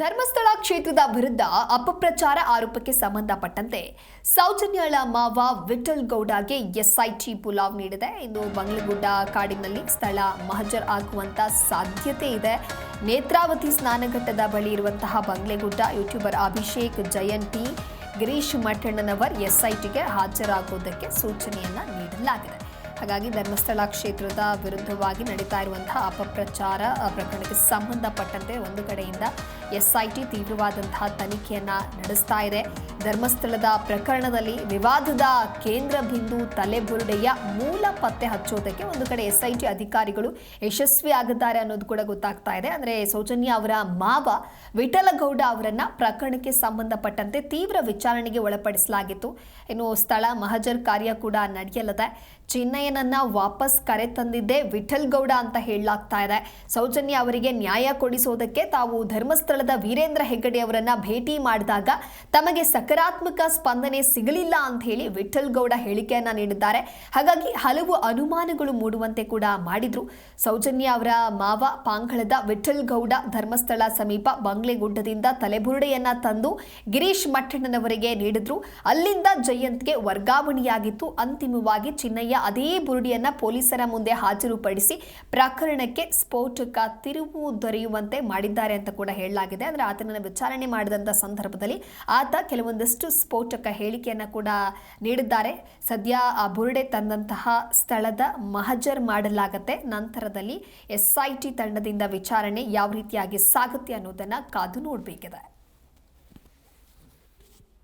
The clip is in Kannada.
ಧರ್ಮಸ್ಥಳ ಕ್ಷೇತ್ರದ ವಿರುದ್ಧ ಅಪಪ್ರಚಾರ ಆರೋಪಕ್ಕೆ ಸಂಬಂಧಪಟ್ಟಂತೆ ಸೌಜನ್ಯಳ ಮಾವ ವಿಠಲ್ ಗೌಡಗೆ ಎಸ್ಐಟಿ ಪುಲಾವ್ ನೀಡಿದೆ. ಇನ್ನು ಬಂಗ್ಲಗುಡ್ಡ ಕಾಡಿನಲ್ಲಿ ಸ್ಥಳ ಮಹಜರ್ ಆಗುವಂತ ಸಾಧ್ಯತೆ ಇದೆ. ನೇತ್ರಾವತಿ ಸ್ನಾನಘಟ್ಟದ ಬಳಿ ಇರುವಂತಹ ಬಂಗ್ಲೆಗುಡ್ಡ ಯೂಟ್ಯೂಬರ್ ಅಭಿಷೇಕ್ ಜಯಂತಿ, ಗಿರೀಶ್ ಮಠಣ್ಣನವರ್ ಎಸ್ಐಟಿಗೆ ಹಾಜರಾಗುವುದಕ್ಕೆ ಸೂಚನೆಯನ್ನ ನೀಡಲಾಗಿದೆ. ಹಾಗಾಗಿ ಧರ್ಮಸ್ಥಳ ಕ್ಷೇತ್ರದ ವಿರುದ್ಧವಾಗಿ ನಡೀತಾ ಇರುವಂತಹ ಅಪಪ್ರಚಾರ ಪ್ರಕರಣಕ್ಕೆ ಸಂಬಂಧಪಟ್ಟಂತೆ ಒಂದು ಕಡೆಯಿಂದ ಎಸ್ಐಟಿ ತೀವ್ರವಾದಂತಹ ತನಿಖೆಯನ್ನ ನಡೆಸ್ತಾ ಇದೆ. ಧರ್ಮಸ್ಥಳದ ಪ್ರಕರಣದಲ್ಲಿ ವಿವಾದದ ಕೇಂದ್ರ ಬಿಂದು ತಲೆಬುರುಡೆಯ ಮೂಲ ಪತ್ತೆ ಹಚ್ಚೋದಕ್ಕೆ ಒಂದು ಕಡೆ ಎಸ್ಐಟಿ ಅಧಿಕಾರಿಗಳು ಯಶಸ್ವಿ ಆಗಿದ್ದಾರೆ ಅನ್ನೋದು ಕೂಡ ಗೊತ್ತಾಗ್ತಾ ಇದೆ. ಅಂದ್ರೆ ಸೌಜನ್ಯ ಅವರ ಮಾವ ವಿಠಲಗೌಡ ಅವರನ್ನ ಪ್ರಕರಣಕ್ಕೆ ಸಂಬಂಧಪಟ್ಟಂತೆ ತೀವ್ರ ವಿಚಾರಣೆಗೆ ಒಳಪಡಿಸಲಾಗಿತ್ತು. ಇನ್ನು ಸ್ಥಳ ಮಹಜರ್ ಕಾರ್ಯ ಕೂಡ ನಡೆಯಲಿದೆ. ಚಿನ್ನಯ್ಯನನ್ನ ವಾಪಸ್ ಕರೆ ತಂದಿದ್ದೆ ವಿಠಲ್ ಗೌಡ ಅಂತ ಹೇಳಲಾಗ್ತಾ ಇದೆ. ಸೌಜನ್ಯ ಅವರಿಗೆ ನ್ಯಾಯ ಕೊಡಿಸೋದಕ್ಕೆ ತಾವು ಧರ್ಮಸ್ಥಳದ ವೀರೇಂದ್ರ ಹೆಗ್ಗಡೆ ಅವರನ್ನ ಭೇಟಿ ಮಾಡಿದಾಗ ತಮಗೆ ಸಕಾರಾತ್ಮಕ ಸ್ಪಂದನೆ ಸಿಗಲಿಲ್ಲ ಅಂತ ಹೇಳಿ ವಿಠಲ್ ಗೌಡ ಹೇಳಿಕೆಯನ್ನ ನೀಡಿದ್ದಾರೆ. ಹಾಗಾಗಿ ಹಲವು ಅನುಮಾನಗಳು ಮೂಡುವಂತೆ ಕೂಡ ಮಾಡಿದ್ರು. ಸೌಜನ್ಯ ಅವರ ಮಾವ ಪಾಂಗಳದ ವಿಠಲ್ ಗೌಡ ಧರ್ಮಸ್ಥಳ ಸಮೀಪ ಬಂಗ್ಲೆಗುಡ್ಡದಿಂದ ತಲೆಬುರುಡೆಯನ್ನ ತಂದು ಗಿರೀಶ್ ಮಠಣ್ಣನವರಿಗೆ ನೀಡಿದ್ರು. ಅಲ್ಲಿಂದ ಜಯಂತ್ಗೆ ವರ್ಗಾವಣೆಯಾಗಿತ್ತು. ಅಂತಿಮವಾಗಿ ಚಿನ್ನಯ್ಯ ಅದೇ ಬುರುಡಿಯನ್ನ ಪೊಲೀಸರ ಮುಂದೆ ಹಾಜರುಪಡಿಸಿ ಪ್ರಕರಣಕ್ಕೆ ಸ್ಫೋಟಕ ತಿರುವು ದೊರೆಯುವಂತೆ ಮಾಡಿದ್ದಾರೆ ಅಂತ ಕೂಡ ಹೇಳಲಾಗಿದೆ. ಅಂದ್ರೆ ಆತನನ್ನು ವಿಚಾರಣೆ ಮಾಡಿದಂಥ ಸಂದರ್ಭದಲ್ಲಿ ಆತ ಕೆಲವೊಂದಷ್ಟು ಸ್ಫೋಟಕ ಹೇಳಿಕೆಯನ್ನು ಕೂಡ ನೀಡಿದ್ದಾರೆ. ಸದ್ಯ ಆ ಬುರುಡೆ ತಂದಂತಹ ಸ್ಥಳದ ಮಹಜರ್ ಮಾಡಲಾಗತ್ತೆ. ನಂತರದಲ್ಲಿ ಎಸ್ಐಟಿ ತಂಡದಿಂದ ವಿಚಾರಣೆ ಯಾವ ರೀತಿಯಾಗಿ ಸಾಗುತ್ತೆ ಅನ್ನೋದನ್ನು ಕಾದು ನೋಡಬೇಕಿದೆ.